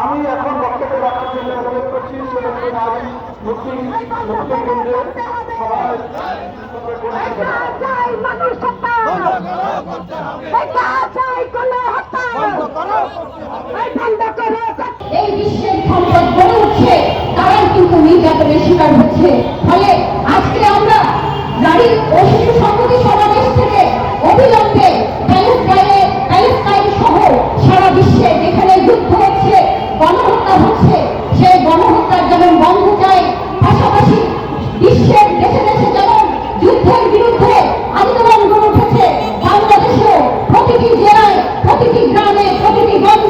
আমি এখন বক্তব্য রাখার জন্য অনুরোধ করছি সেখানে নারী মুক্তি মুক্তি কেন্দ্রের সভায় মানুষ হত্যা এটা চাই কোনো হত্যা এই বন্ধ করো এই গড়ে উঠছে, তারাই কিন্তু নির্যাতনের শিকার ফলে আজকে আমরা নারী থেকে অবিলম্বে প্যালেস্টাইনে, প্যালেস্টাইন সারা বিশ্বে যেখানে যুদ্ধ হচ্ছে, গণহত্যা হচ্ছে, সেই গণহত্যার যেমন বন্ধ চাই পাশাপাশি বিশ্বের দেশে দেশে যেমন যুদ্ধের বিরুদ্ধে আন্দোলন গড়ে উঠেছে, বাংলাদেশেও প্রতিটি জেলায়, প্রতিটি গ্রামে, প্রতিটি গঞ্জে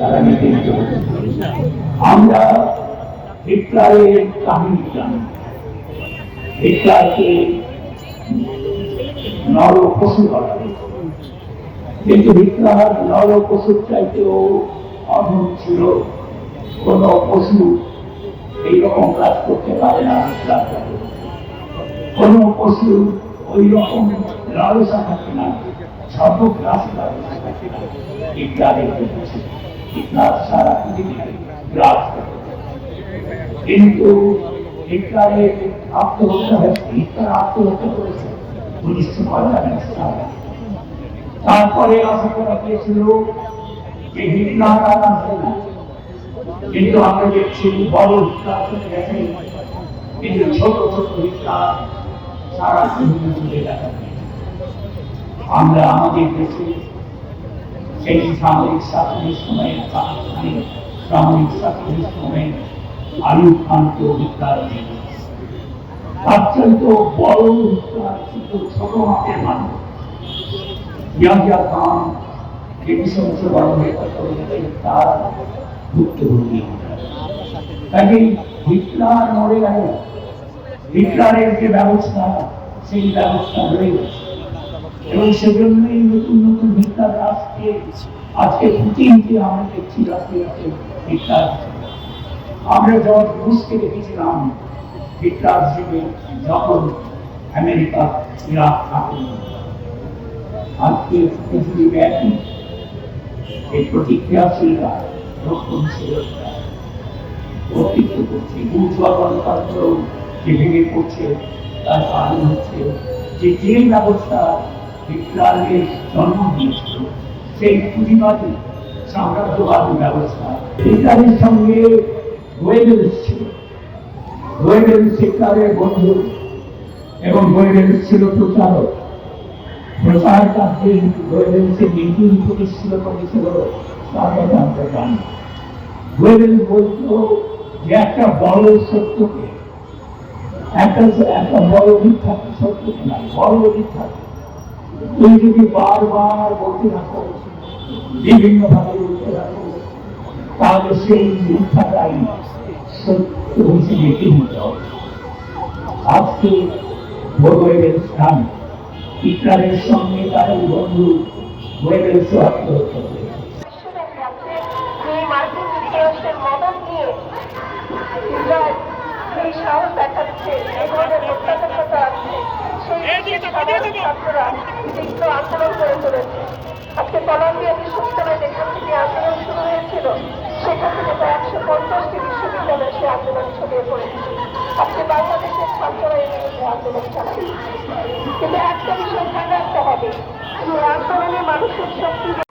তারা হচ্ছে আমরা হিটলারের কাহিনী জানি। হিটলারকে নর পশু কিন্তু হিটলার নর পশুর চাইতেও অধম ছিল কোন পশু এইরকম কাজ করতে পারে না হিটলার। কোন পশু ওই রকম লালসা থাকে না, সর্বগ্রাস লালসা থাকে না হিটলারের হিটলার সারা পৃথিবীকে গ্রাস কিন্তু হিটলারের আত্মহত্যা হিটলার আত্মহত্যা করেছে। উনিশশো পঁয়তাল্লিশ সালে তারপরে আশা করা হয়েছিল যে হিটলার আর আসবে না কিন্তু আমরা দেখছি বড় হিটলার চলে গেছে। কিন্তু ছোট ছোট হিটলার সারা পৃথিবী জুড়ে দেখা। আমরা আমাদের দেশে সেই সামরিক শাসনের সময় পাকিস্তানি সামরিক শাসনের সময় আলু খানকে অধিকার দিয়ে তার চাইতে বড় অধিকার ছিল ছোট মাপের মানুষ ইয়াহিয়া খান যে সংসদে কথা বলেছেন তার ভুক্তভোগী কাজে হিটলার মরে গেল হিটলারের যে ব্যবস্থা সেই ব্যবস্থা রয়ে গেছে এবং সেজন্যই নতুন নতুন হিটলার আসছে আজকে পুতিনকে আমরা দেখছি রাস্তে রাস্তে হিটলার আমরা যখন বুঝতে দেখেছিলাম হিটলার হিসেবে যখন আমেরিকা ইরাক আক্রমণ আজকে পৃথিবী ব্যাপী এই প্রতিক্রিয়াশীলরা রক্ষণশীলতা কর্তৃত্ব করছে বুঝবা গণতন্ত্র যে ভেঙে পড়ছে তার কারণ হচ্ছে যে যে ব্যবস্থা হিটলারের জন্ম দিয়েছিল সেই পুঁজিবাদী সাম্রাজ্যবাদী ব্যবস্থা। হিটলারের সঙ্গে ওয়েবেলস ছিল। ওয়েবেলস হিটলারের বন্ধু এবং ওয়েবেলস ছিল প্রচারক। প্রচার কার্যে ওয়েবেলসের নীতি প্রতিষ্ঠিত করেছিল তার কথা আমরা জানি ওয়েবেল বলতো যে একটা বড় সত্যকে, একটা একটা বড় মিথ্যাকে সত্যকে না বড় মিথ্যাকে। তুমি যদি বারবার বলতে থাকো বিভিন্ন ভাবে বলতে থাকো তাহলে সেই মিথ্যাটাই সত্য হিসেবে চিহ্নিত আজকে ভোগের স্থান ইসরায়েলের সঙ্গে তার বন্ধু বড়ের আত্মহত্যা ছাত্ররা দীর্ঘ আন্দোলন করে চলেছে আজকে কলম্বিয়া বিশ্ববিদ্যালয় যেখান থেকে আন্দোলন শুরু হয়েছিল সেখান থেকে প্রায় একশো পঞ্চাশটি বিশ্ববিদ্যালয় সে আন্দোলন ছড়িয়ে পড়েছে আজকে বাংলাদেশের ছাত্ররা এই আন্দোলন চালাচ্ছে কিন্তু একটা বিষয় খেয়াল রাখতে হবে, যে আন্দোলনে মানুষের শক্তি